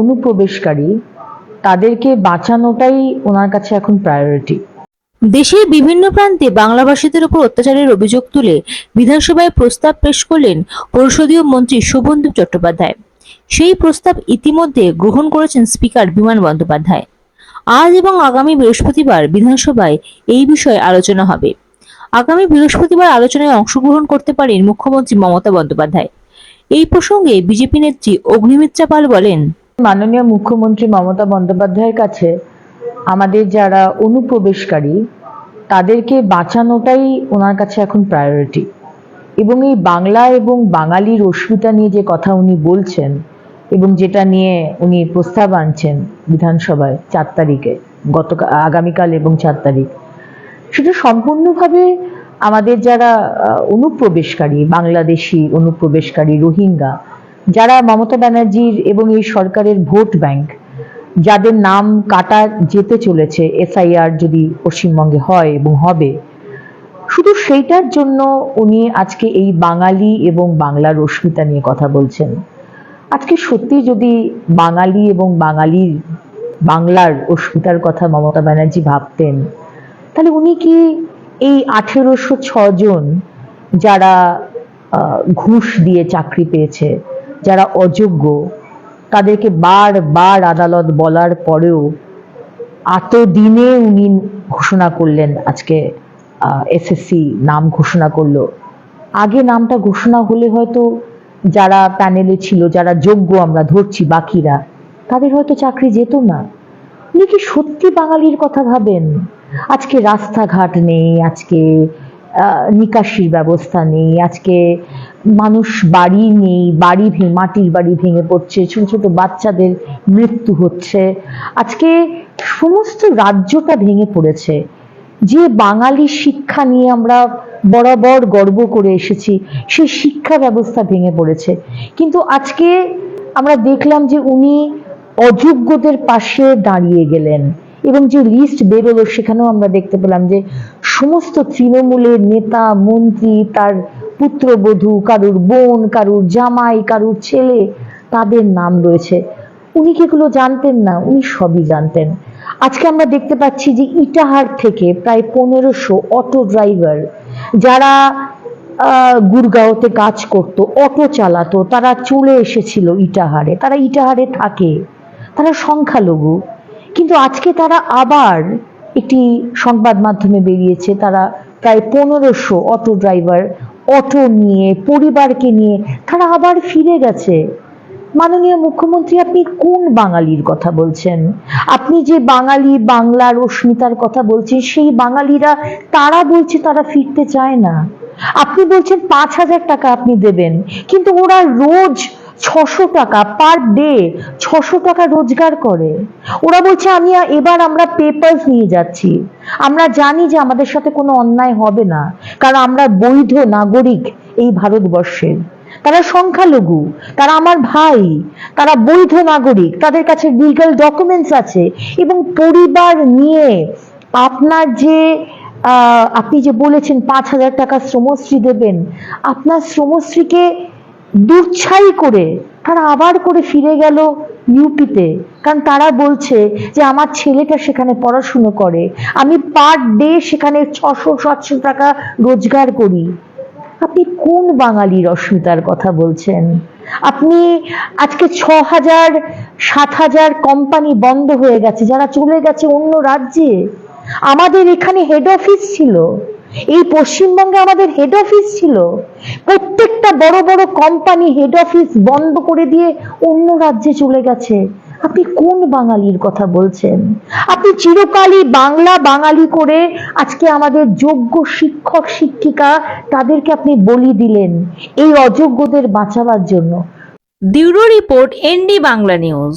অনুপ্রবেশকারী, তাদেরকে বাঁচানোটাই ওনার কাছে এখন প্রায়োরিটি দেশের বিভিন্ন প্রান্তে বাংলাভাষীদের উপর অত্যাচারের অভিযোগ তুলে বিধানসভায় প্রস্তাব পেশ করলেন পরিষদীয় মন্ত্রী শোভনদেব চট্টোপাধ্যায়। সেই প্রস্তাব ইতিমধ্যে গ্রহণ করেছেন স্পিকার বিমান বন্দ্যোপাধ্যায়। আজ এবং আগামী বৃহস্পতিবার বিধানসভায় এই বিষয়ে আলোচনা হবে। আগামী বৃহস্পতিবার আলোচনায় অংশগ্রহণ করতে পারেন মুখ্যমন্ত্রী মমতা বন্দ্যোপাধ্যায়। এই প্রসঙ্গে বিজেপি নেত্রী অগ্নিমিত্রা পাল বলেন মাননীয় মুখ্যমন্ত্রী মমতা বন্দ্যোপাধ্যায়ের কাছে আমাদের যারা অনুপ্রবেশকারী, তাদেরকে বাঁচানোটাই ওনার কাছে এখন প্রায়োরিটি এবং এই বাংলা এবং বাঙালির অস্মিতা নিয়ে যে কথা উনি বলছেন এবং যেটা নিয়ে উনি প্রস্তাব আনছেন বিধানসভায় চার তারিখে গত আগামীকাল এবং চার তারিখ, সেটা সম্পূর্ণভাবে আমাদের যারা অনুপ্রবেশকারী, বাংলাদেশি অনুপ্রবেশকারী, রোহিঙ্গা যারা মমতা ব্যানার্জির এবং এই সরকারের ভোট ব্যাংক, যাদের নাম কাটা যেতে চলেছে এসআইআর যদি পশ্চিমবঙ্গে হয় এবং হবে, শুধু সেইটার জন্য উনি আজকে এই বাঙালি এবং বাংলার অস্মিতা নিয়ে কথা বলছেন। আজকে সত্যি যদি বাঙালি এবং বাঙালির, বাংলার অস্মিতার কথা মমতা ব্যানার্জি ভাবতেন, তাহলে উনি কি এই আঠেরোশো ছজন যারা ঘুষ দিয়ে চাকরি পেয়েছে যারা অযোগ্য, তাদেরকে বারবার আদালত বলার পরেও এতদিনে উনি ঘোষণা করলেন, আজকে এসএসসি নাম ঘোষণা করল। আগে নামটা ঘোষণা হলে হয়তো যারা প্যানেলে ছিল, যারা যোগ্য আমরা ধরছি বাকিরা, তাদের হয়তো চাকরি যেত না। উনি কি সত্যি বাঙালির কথা ভাবেন? আজকে রাস্তাঘাট নেই, আজকে নিকাশির ব্যবস্থা নেই। আজকে মানুষ বাড়ি নেই, বাড়ি ভেঙে, মাটির বাড়ি ভেঙে পড়ছে, ছোট ছোট বাচ্চাদের মৃত্যু হচ্ছে। আজকে সমস্ত রাজ্যটা ভেঙে পড়েছে। যে বাঙালি শিক্ষা নিয়ে আমরা বরাবর গর্ব করে এসেছি সেই শিক্ষা ব্যবস্থা ভেঙে পড়েছে। কিন্তু আজকে আমরা দেখলাম যে উনি অযোগ্যদের পাশে দাঁড়িয়ে গেলেন এবং যে লিস্ট বেরোলো, সেখানেও আমরা দেখতে পেলাম যে সমস্ত তৃণমূলের নেতা, মন্ত্রী, তার পুত্রবধূ, কারুর বোন, কারুর জামাই, কারুর ছেলে, তাদের নাম রয়েছে। উনি কি এগুলো জানতেন না? উনি সবই জানতেন। আজকে আমরা দেখতে পাচ্ছি যে ইটাহার থেকে প্রায় পনেরোশো অটো ড্রাইভার যারা গুরগাঁওতে কাজ করত, অটো চালাতো, তারা চলে এসেছিল ইটাহারে। তারা ইটাহারে থাকে। তারা সংখ্যালঘু। কিন্তু আজকে তারা আবার একটি সংবাদ মাধ্যমে বেরিয়েছে, তারা প্রায় পনেরোশো অটো ড্রাইভার অটো নিয়ে, পরিবারকে নিয়ে তারা আবার ফিরে গেছে। মাননীয় মুখ্যমন্ত্রী, আপনি কোন বাঙালির কথা বলছেন? আপনি যে বাঙালি বাংলার অস্মিতার কথা বলছেন, সেই বাঙালিরা তারা বলছে তারা ফিরতে চায় না। আপনি বলছেন পাঁচ হাজার টাকা আপনি দেবেন, কিন্তু ওরা রোজ ছশো টাকা পার ডে ছশো টাকা রোজগার করে। ওরা বলছে, আমি এবার আমরা পেপার্স নিয়ে যাচ্ছি। আমরা জানি যে আমাদের সাথে কোনো অন্যায় হবে না, কারণ আমরা বৈধ নাগরিক এই ভারতবর্ষের তারা সংখ্যালঘু, তারা আমার ভাই, তারা বৈধ নাগরিক, তাদের কাছে লিগাল ডকুমেন্টস আছে এবং পরিবার নিয়ে আপনার যে আপনি যে বলেছেন পাঁচ হাজার টাকা শ্রমশ্রী দেবেন, আপনার শ্রমশ্রীকে দুচ্ছাই করে, তারা আবার করে ফিরে গেল ইউপিতে। কারণ তারা বলছে যে, আমার ছেলেটা সেখানে পড়াশুনো করে, আমি পার ডে সেখানে ছশো, সাতশো টাকা রোজগার করি। আপনি কোন বাঙালির অস্মিতার কথা বলছেন? আপনি আজকে ছ হাজার সাত হাজার কোম্পানি বন্ধ হয়ে গেছে, যারা চলে গেছে অন্য রাজ্যে। আমাদের এখানে হেড অফিস ছিল। এই পশ্চিমবঙ্গে আমাদের হেড অফিস ছিল। প্রত্যেকটা বড় বড় কোম্পানি হেড অফিস বন্ধ করে দিয়ে অন্য রাজ্যে চলে গেছে। আপনি কোন বাঙালির কথা বলছেন? আপনি চিরকালই বাংলা বাঙালি করে আজকে আমাদের যোগ্য শিক্ষক, শিক্ষিকা তাদেরকে আপনি বলি দিলেন এই অযোগ্যদের বাঁচাবার জন্য। Bureau report, ND Bangla news.